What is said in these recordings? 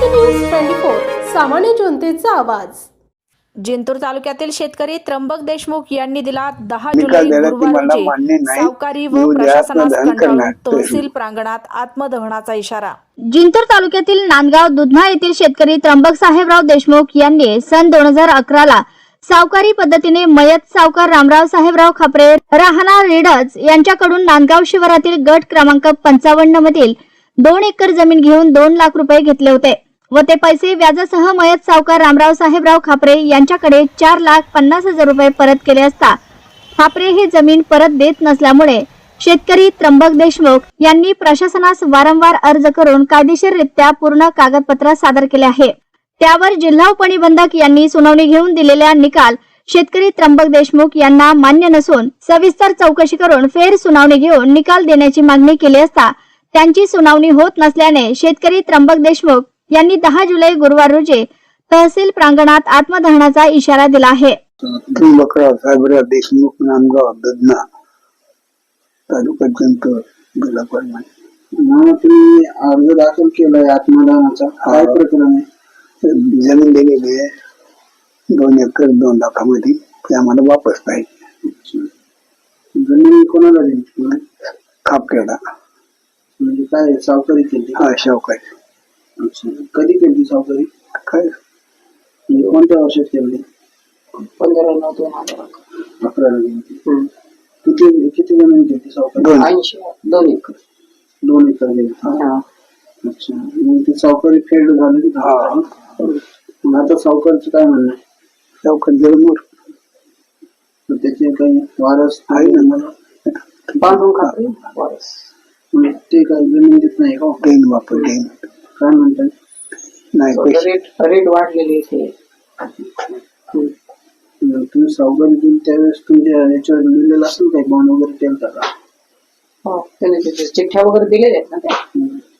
Maharashtra news twenty four सामान्य जनतेचा आवाज जिंतूर तालुक्यातील शेतकरी त्र्यंबक देशमुख यांनी दिला दहा जुलै गुरुवार. सावकारी व प्रशासनास कंटाळून. तहसील प्रांगणात आत्मदहनाचा इशारा जिंतूर तालुक्यातील नांदगाव दुधना येथील शेतकरी त्र्यंबक साहेबराव देशमुख यांनी सन दोन हजार अकराला सावकारी पद्धतीने मयत सावकार रामराव साहेबराव खापरे राहणार रेडच यांच्याकडून नांदगाव शिवारातील गट क्रमांक पंचावन्न मधील दोन एकर जमीन घेऊन दोन लाख रुपये घेतले होते व ते पैसे व्याजासह मयत सावकार रामराव साहेबराव खापरे यांच्याकडे चार लाख पन्नास हजार रुपये परत केले असता खापरे ही जमीन परत देत नसल्यामुळे शेतकरी त्र्यंबक देशमुख यांनी प्रशासनास वारंवार अर्ज करून कायदेशीररित्या पूर्ण कागदपत्र सादर केले आहे. त्यावर जिल्हा उपनिबंधक यांनी सुनावणी घेऊन दिलेला निकाल शेतकरी त्र्यंबक देशमुख यांना मान्य नसून सविस्तर चौकशी करून फेर सुनावणी घेऊन निकाल देण्याची मागणी केली असता त्यांची सुनावणी होत नसल्याने शेतकरी त्र्यंबक देशमुख यांनी दहा जुलै गुरुवार रोजी तहसील प्रांगणात आत्मदहनाचा इशारा दिला आहे. त्र्यंबकराव साहेबराव देशमुख नांदगाव ददना तालुका जिंतूर जिल्हा परभणी म्हणून तुम्ही अर्ज दाखल केलाय आत्मदानाचा काय प्रकरण आहे? जमीन दिलेली आहे. दोन एकर दोन लाखामध्ये. ते आम्हाला वापस पाहिजे. जमीन कोणाला दिली? तुम्ही? खापऱ्याला. म्हणजे काय सावकारी केली? हा अच्छा कधी केली सावकारी? काय? म्हणजे कोणत्या वर्षात केली पंधरा नऊ दोन हजार अकराला गेली किती किती जमीन केली सावकारी? दोन. ऐंशी दोन एकर. दोन एकर गेली हा. अच्छा. मग ती सावकारी फेड झाली की? हा. मग आता सावकारचं काय म्हणणं आहे? शावकर जरमूर तर त्याचे काही वारस आहे ना मला पांडुरंग खात्री वारस ते काही जमीन देत नाही हो देईन वापर देईन. काय म्हणतात नाही रेट रेट वाढलेले इथे तुम्ही सावकारी दिली त्यावेळेस तुमच्या याच्यावर लिहिलेलं असेल काही बॉन्ड वगैरे केलं का? हो त्याने त्याचे चिठ्ठ्या वगैरे दिलेल्या आहेत ना त्या?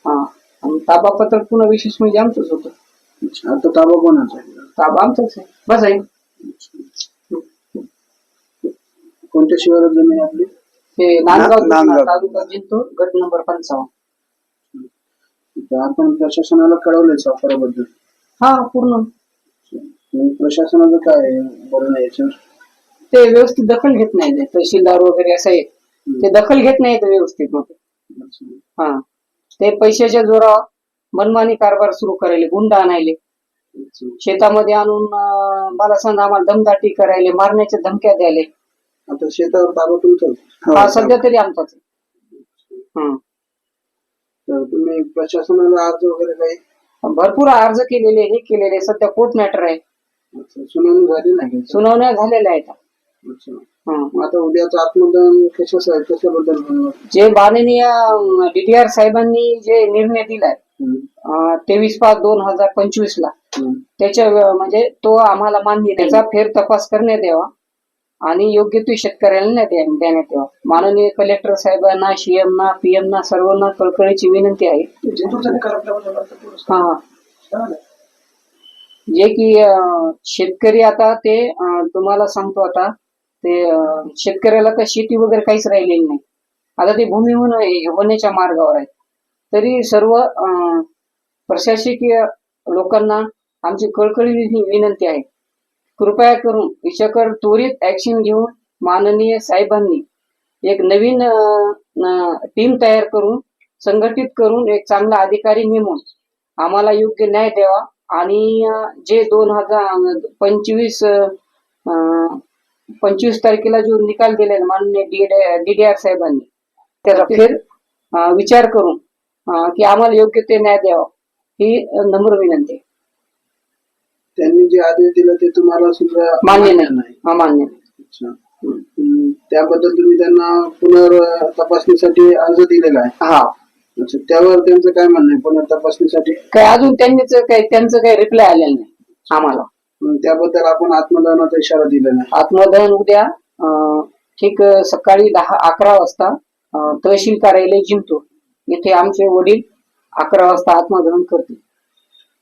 हा. आणि ताबापत्र पुन्हा विशेष म्हणजे आमचंच होतं. अच्छा, आता ताबा कोणाचा आहे? ताबा आमचंच आहे. बस आहे. कोणत्या शिवारात जमीन आहे आपली? ते नांदगाव नांदगाव. तालुका जिंतूर गट नंबर पंचावन्न. तर आपण प्रशासनाला कळवलंय सावकाराबद्दल हा पूर्ण. मग प्रशासनाचं काय? बोलणं आहे याच्यावर? ते व्यवस्थित दखल घेत नाही ते. तहसीलदार वगैरे असं आहे. ते दखल घेत नाही व्यवस्थित मग अच्छा. हा. ते पैशाच्या जोरावर मनमानी कारभार सुरू करायले गुंड आणायले. अच्छा. शेतामध्ये आणून अं, मला सांगा आम्हाला दमदाटी करायले मारण्याच्या धमक्या द्यायले. आता शेतावर ताबा तुमचा? हा सध्या तरी आमचाच आहे. हं. तुम्ही प्रशासनाला अर्ज वगैरे काही भरपूर अर्ज केलेले हे केलेले सध्या कोर्ट मॅटर आहे अच्छा, सुनावणी झाली नाही? सुनावण्या झालेल्या आहेत अच्छा. हं. मग आता उद्याचं आत्मदान कशा कशाबद्दल होणार? जे माननीय डीटीआर साहेबांनी जे निर्णय दिलाय हम्म. तेवीस पाच दोन हजार पंचवीस ला हम्म. त्याच्या व- म्हणजे तो आम्हाला मान्य नाही. त्याचा फेर तपास करण्यात यावा आणि योग्य ते शेतकऱ्यांना नाही देण्यात यावा. माननीय कलेक्टर साहेबांना सीएम ना पीएम ना सर्वांना कळकळीची विनंती आहे. हा. जे की शेतकरी आता ते तुम्हाला सांगतो आता ते शेतकऱ्याला तर शेती वगैरे काहीच राहिलेली नाही. आता ते भूमिहीन होण्याच्या मार्गावर आहेत. तरी सर्व प्रशासकीय लोकांना आमची कळकळी विनंती आहे. कृपया करून याच्याकडे त्वरित ऍक्शन घेऊन माननीय साहेबांनी एक नवीन टीम तयार करून संघटित करून एक चांगला अधिकारी नेमून आम्हाला योग्य न्याय द्यावा आणि जे दोन हजार पंचवीस पंचवीस तारखेला जो निकाल दिलाय माननीय डीडीआर साहेबांनी त्याचा फेर विचार करून की आम्हाला योग्य ते न्याय द्यावा ही नम्र विनंती. त्यांनी जे आदेश दिले ते तुम्हाला सुद्धा मान्य नाही. हा, मान्य नाही. अच्छा. हम्म. त्याबद्दल तुम्ही त्यांना पुनर तपासणीसाठी अर्ज दिलेला आहे. हा. अच्छा. त्यावर त्यांचं काय म्हणणं आहे? पुनर तपासणीसाठी? काय अजून त्यांनीच काही त्यांचं काही रिप्लाय आलेलं नाही आम्हाला. मग त्याबद्दल आपण आत्मदानाचा इशारा दिलेला आहे. आत्मदहन उद्या अं, ठीक सकाळी दहा अकरा वाजता अं, तहसील कार्यालय जिंतूर येथे आमचे वडील अकरा वाजता आत्मदहन करतील.